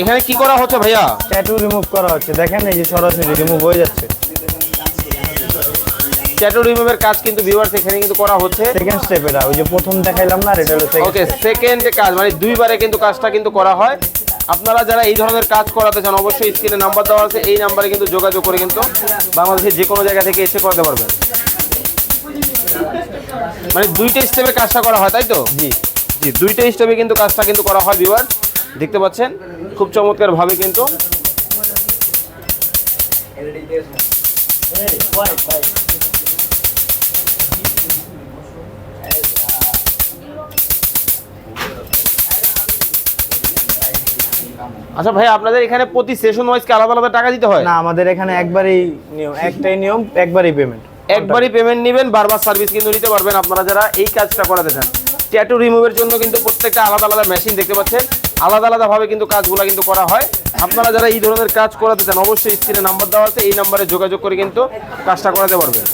এখানে কি করা হচ্ছে ভাইয়া? ট্যাটু রিমুভ করা হচ্ছে। দেখেন এই যে সরাসরি রিমুভ হয়ে যাচ্ছে। ট্যাটু রিমুভের কাজ কিন্তু ভিউয়ার্স এখানে কিন্তু করা হচ্ছে। সেকেন্ড স্টেপ এটা। ওই যে প্রথম দেখাইলাম না এটা হলো second ওকে সেকেন্ড কাজ মানে দুইবারে কিন্তু কাজটা কিন্তু করা হয়। আপনারা যারা এই ধরনের কাজ করাতে চান অবশ্যই স্ক্রিনে নাম্বার দেওয়া আছে। এই নাম্বারে কিন্তু যোগাযোগ করে কিন্তু বাংলাদেশের যে কোনো জায়গা থেকে এসে করাতে পারবেন। মানে দুইটা স্টেপে কাজটা করা হয় তাই তো? জি। জি দুইটা স্টেপে কিন্তু কাজটা কিন্তু করা হয় ভিউয়ার দেখতে পাচ্ছেন? খুব চমৎকার ভাবে কিন্তু আচ্ছা ভাই আপনাদের এখানে প্রতি সেশন ওয়াইজ কি আলাদা আলাদা টাকা দিতে হয়? না আমাদের এখানে একবারই নিয়ম একটাই নিয়ম একবারই পেমেন্ট একবারই পেমেন্ট নেবেন বারবার সার্ভিস কিন্তু নিতে পারবেন। আপনারা যারা এই কাজটা করাতে চান ট্যাটু রিমুভের জন্য কিন্তু প্রত্যেকটা আলাদা আলাদা মেশিন দেখতে পাচ্ছেন। আলাদা আলাদাভাবে কিন্তু কাজগুলো কিন্তু করা হয়। আপনারা যারা এই ধরনের কাজ করাতে চান, অবশ্যই স্ক্রিনে নাম্বার দেওয়া আছে, এই নাম্বারে যোগাযোগ করে কিন্তু কাজটা করাতে পারবেন।